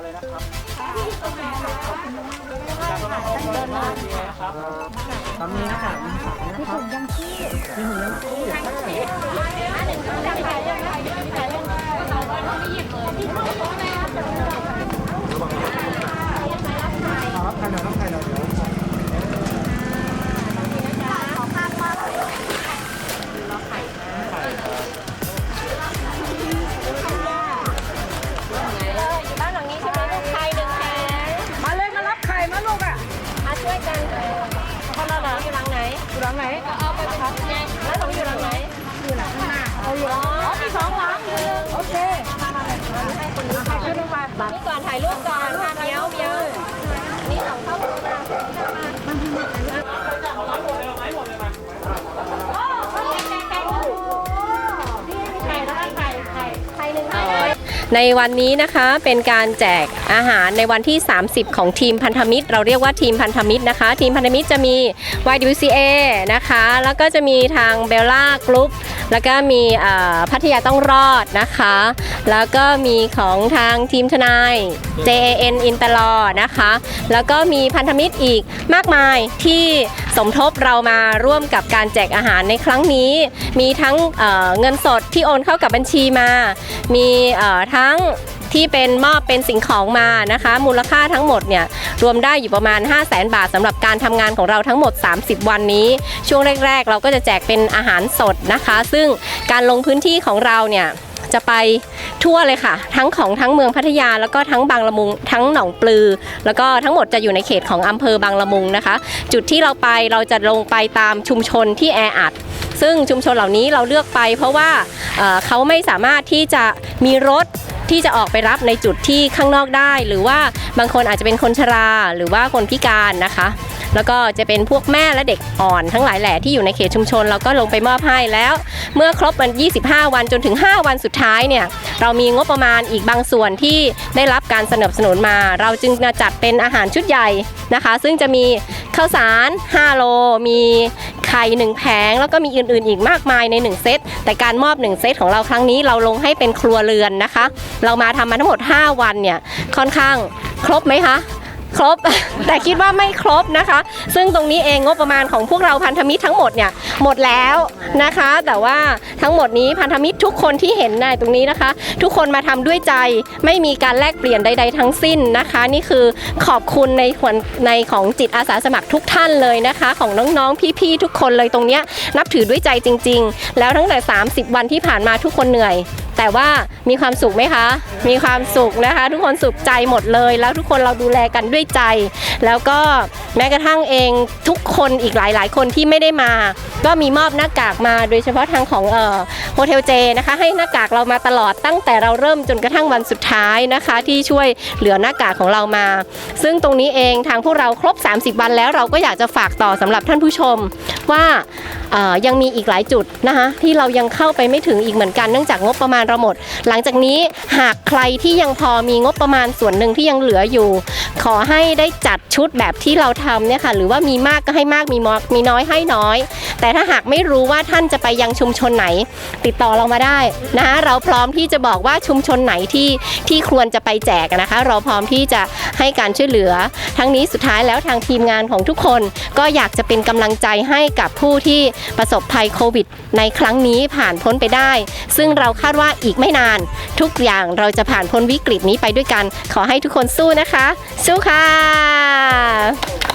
มาหลายสัปดาห์เลยนะครับครับตอนนี้นะคะมีขายนะครับมีหุ่นยังชีพครับใครหน่อยครับใครหน่อ อยู่หลังไหนเอาไปครับแล้วหนูอยู่หลังไหน อยู่หลังข้างหน้าเอาอยู่อ๋อมีสองหลังโอเคให้คนนี้ถ่ายขึ้นลงมานี่ก่อนถ่ายรูปก่อนค่ะเดี๋ยวเดี๋ยวนี่สองเข้ามา ในวันนี้นะคะเป็นการแจกอาหารในวันที่ 30 ของทีมพันธมิตร เราเรียกว่าทีมพันธมิตรนะคะ ทีมพันธมิตรจะมี YWCA นะคะ แล้วก็จะมีทางเบลล่ากรุ๊ปแล้วก็มีพัทยาต้องรอดนะคะ แล้วก็มีของทางทีมทนาย JAN อินตลอนะคะ แล้วก็มีพันธมิตรอีกมากมายที่สมทบเรามาร่วมกับการแจกอาหารในครั้งนี้ มีทั้งเเงินสดที่โอนเข้ากับบัญชีมา มีทั้งที่เป็นมอบเป็นสิ่งของมานะคะ มูลค่าทั้งหมดเนี่ยรวมได้อยู่ประมาณ 5 0 0แสนบาทสำหรับการทำงานของเราทั้งหมด 30 วันนี้ ช่วงแรก ๆ เราก็จะแจกเป็นอาหารสดนะคะ ซึ่งการลงพื้นที่ของเราเนี่ย จะไปทั่วเลยค่ะ ทั้งของทั้งเมืองพัทยาแล้วก็ทั้งบางละมุงทั้งหนองปลือ แล้วก็ทั้งหมดจะอยู่ในเขตของอำเภอบางละมุงนะคะ จุดที่เราไปเราจะลงไปตามชุมชนที่แออัดซึ่งชุมชนเหล่านี้เราเลือกไปเพราะว่าเเขาไม่สามารถที่จะมีรถที่จะออกไปรับในจุดที่ข้างนอกได้ หรือว่าบางคนอาจจะเป็นคนชราหรือว่าคนพิการนะคะ แล้วก็จะเป็นพวกแม่และเด็กอ่อนทั้งหลายแหล่ที่อยู่ในเขตชุมชนเราก็ลงไปมอบให้แล้ว เมื่อครบวัน 25 วันจนถึง 5 วันสุดท้ายเนี่ยเรามีงบประมาณอีกบางส่วนที่ได้รับการสนับสนุนมา เราจึงจะจัดเป็นอาหารชุดใหญ่นะคะ ซึ่งจะมีข้าวสาร 5 โล มีไข่1แผง แล้วก็มีอื่นๆ อีกมากมายใน 1 เซต แต่การมอบ 1 เซตของเราครั้งนี้เราลงให้เป็นครัวเรือนนะคะ เรามาทำมาทั้งหมด 5 วันเนี่ย ค่อนข้างครบไหมคะ ครบ แต่คิดว่าไม่ครบนะคะ ซึ่งตรงนี้เองงบประมาณของพวกเราพันธมิตรทั้งหมดเนี่ยหมดแล้วนะคะ แต่ว่าทั้งหมดนี้พันธมิตรทุกคนที่เห็นในตรงนี้นะคะ ทุกคนมาทำด้วยใจไม่มีการแลกเปลี่ยนใด ๆ ทั้งสิ้นนะคะ นี่คือขอบคุณในขวัญในของจิตอาสาสมัครทุกท่านเลยนะคะ ของน้องๆพี่ๆทุกคนเลยตรงเนี้ยนับถือด้วยใจจริง ๆ แล้วทั้งแต่ 30 วันที่ผ่านมาทุกคนเหนื่อย แต่ว่ามีความสุขไหมคะ มีความสุขนะคะ ทุกคนสุขใจหมดเลย แล้วทุกคนเราดูแลกันด้วยใจ แล้วก็แม้กระทั่งเองทุกคนอีกหลาย ๆ คนที่ไม่ได้มา ก็มีมอบหน้ากากมาโดยเฉพาะทางของเอ่อโฮเทลเจนะคะให้หน้ากากเรามาตลอดตั้งแต่เราเริ่มจนกระทั่งวันสุดท้ายนะคะ ที่ช่วยเหลือหน้ากากของเรามา ซึ่งตรงนี้เองทางพวกเราครบ 30 วันแล้วเราก็อยากจะฝากต่อสำหรับท่านผู้ชมว่ายังมีอีกหลายจุดนะคะที่เรายังเข้าไปไม่ถึงอีกเหมือนกันเนื่องจากงบประมาณเราหมด หลังจากนี้หากใครที่ยังพอมีงบประมาณส่วนหนึ่งที่ยังเหลืออยู่ ขอให้ได้จัดชุดแบบที่เราทำเนี่ยค่ะหรือว่ามีมากก็ให้มากมีมอกมีน้อยให้น้อย แต่ถ้าหากไม่รู้ว่าท่านจะไปยังชุมชนไหน ติดต่อเรามาได้นะคะเราพร้อมที่จะบอกว่าชุมชนไหนที่ที่ควรจะไปแจกนะคะ เราพร้อมที่จะให้การช่วยเหลือ ทั้งนี้สุดท้ายแล้วทางทีมงานของทุกคน ก็อยากจะเป็นกำลังใจให้กับผู้ที่ประสบภัยโควิด ในครั้งนี้ผ่านพ้นไปได้ ซึ่งเราคาดว่าอีกไม่นาน ทุกอย่างเราจะผ่านพ้นวิกฤตนี้ไปด้วยกัน ขอให้ทุกคนสู้นะคะ สู้ค่ะ